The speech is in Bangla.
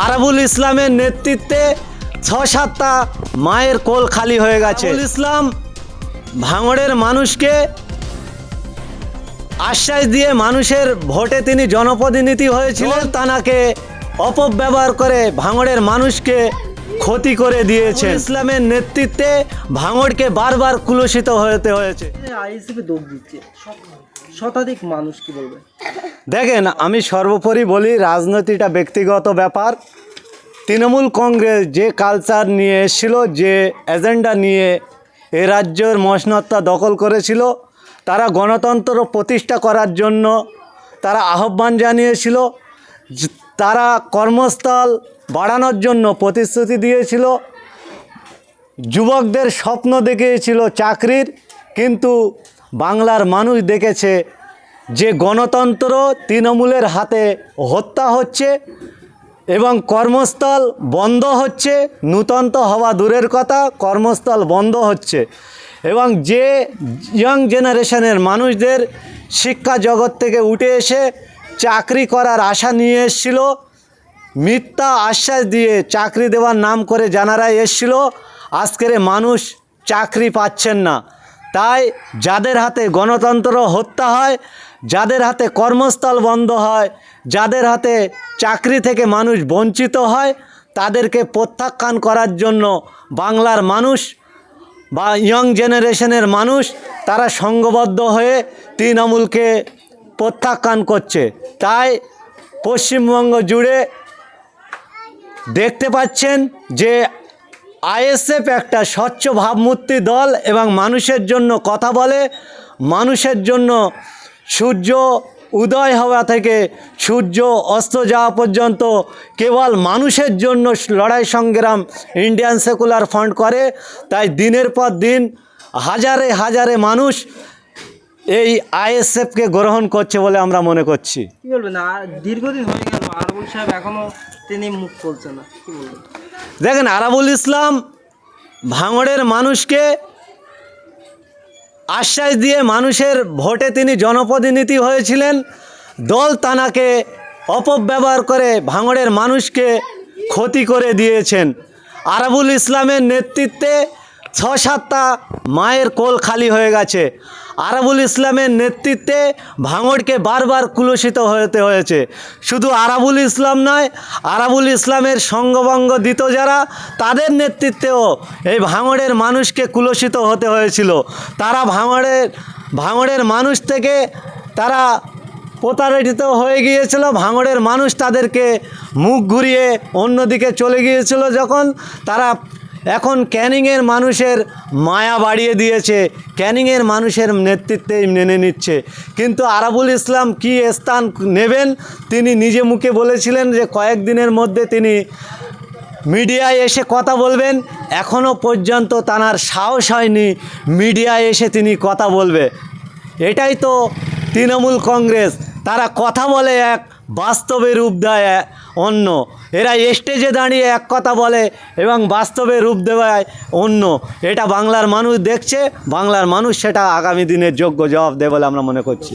আরাবুল ইসলামের নেতৃত্বে ছ সাতটা মায়ের কোল খালি হয়ে গেছে। ইসলাম ভাঙড়ের মানুষকে আশ্বাস দিয়ে মানুষের ভোটে তিনি জনপ্রতিনিধি হয়েছিলেন। তানাকে অপব্যবহার করে ভাঙড়ের মানুষকে ক্ষতি করে দিয়েছে ইসলামের নেতৃত্বে ভাঙড়কে বারবার কুলসিত হতে হয়েছে। আইএসএফে দৌড় দিচ্ছে। শতাধিক মানুষ কি বলবে? দেখেন আমি সর্বোপরি বলি রাজনীতিটা ব্যক্তিগত ব্যাপার। তৃণমূল কংগ্রেস যে কালচার নিয়ে এসেছিল যে এজেন্ডা নিয়ে এ রাজ্যের মসনত্তা দখল করেছিল তারা গণতন্ত্র প্রতিষ্ঠা করার জন্য তারা আহ্বান জানিয়েছিল তারা কর্মস্থল বাড়ানোর জন্য প্রতিশ্রুতি দিয়েছিল। যুবকদের স্বপ্ন দেখিয়েছিল চাকরির, কিন্তু বাংলার মানুষ দেখেছে যে গণতন্ত্র তৃণমূলের হাতে হত্যা হচ্ছে এবং কর্মস্থল বন্ধ হচ্ছে নূতন্ত হওয়া দূরের কথা, কর্মস্থল বন্ধ হচ্ছে। এবং যে ইয়াং জেনারেশনের মানুষদের শিক্ষা জগৎ থেকে উঠে এসে চাকরি করার আশা নিয়ে এসেছিল। মিথ্যা আশ্বাস দিয়ে চাকরি দেওয়ার নাম করে জানারা এসছিল। আজকের মানুষ চাকরি পাচ্ছেন না। তাই যাদের হাতে গণতন্ত্র হত্যা হয়, যাদের হাতে কর্মস্থল বন্ধ হয়, যাদের হাতে চাকরি থেকে মানুষ বঞ্চিত হয়, তাদেরকে প্রত্যাখ্যান করার জন্য বাংলার মানুষ বা ইয়ং জেনারেশনের মানুষ তারা সংঘবদ্ধ হয়ে তৃণমূলকে প্রত্যাখ্যান করছে। তাই পশ্চিমবঙ্গ জুড়ে দেখতে পাচ্ছেন যে আইএসএফ একটা স্বচ্ছ ভাবমূর্তি দল এবং মানুষের জন্য কথা বলে, মানুষের জন্য সূর্য উদয় হওয়া থেকে সূর্য অস্ত যাওয়া পর্যন্ত কেবল মানুষের জন্য লড়াই সংগ্রাম ইন্ডিয়ান সেকুলার ফ্রন্ট করে। তাই দিনের পর দিন হাজারে হাজারে মানুষ এই আইএসএফকে গ্রহণ করছে বলে আমরা মনে করছি। কি বলবেন? আর দীর্ঘদিন হয়ে গেল আরবুল সাহেব এখনও তিনি মুখ খুলছে না। কি বলবেন? দেখেন আরাবুল ইসলাম ভাঙড়ের মানুষকে আশ্বাস দিয়ে মানুষের ভোটে তিনি জনপ্রতিনিধি হয়েছিলেন। দল তানাকে অপব্যবহার করে ভাঙড়ের মানুষকে ক্ষতি করে দিয়েছেন। আরাবুল ইসলামের নেতৃত্বে ছ সাতটা মায়ের কোল খালি হয়ে গেছে। আরাবুল ইসলামের নেতৃত্বে ভাঙড়কে বারবার কুলসিত হতে হয়েছে। শুধু আরাবুল ইসলাম নয়, আরাবুল ইসলামের সঙ্গভঙ্গ দিত যারা, তাদের নেতৃত্বেও এই ভাঙড়ের মানুষকে কুলসিত হতে হয়েছিল। তারা ভাঙড়ের ভাঙড়ের মানুষ থেকে তারা প্রতারিত হয়ে গিয়েছিল। ভাঙড়ের মানুষ তাদেরকে মুখ ঘুরিয়ে অন্যদিকে চলে গিয়েছিল যখন তারা এখন ক্যানিংয়ের মানুষের মায়া বাড়িয়ে দিয়েছে, ক্যানিংয়ের মানুষের নেতৃত্বে মেনে নিচ্ছে। কিন্তু আরাবুল ইসলাম কি স্থান নেবেন? তিনি নিজে মুখে বলেছিলেন যে কয়েকদিনের মধ্যে তিনি মিডিয়ায় এসে কথা বলবেন। এখনও পর্যন্ত তানার সাহস হয়নি মিডিয়ায় এসে তিনি কথা বলবে। এটাই তো তৃণমূল কংগ্রেস। তারা কথা বলে এক, বাস্তবে রূপ দেয় অন্য। এরা স্টেজে দাঁড়িয়ে এক কথা বলে এবং বাস্তবে রূপ দেওয়ায় অন্য। এটা বাংলার মানুষ দেখছে, বাংলার মানুষ সেটা আগামী দিনের যোগ্য জবাব দেয় বলে আমরা মনে করছি।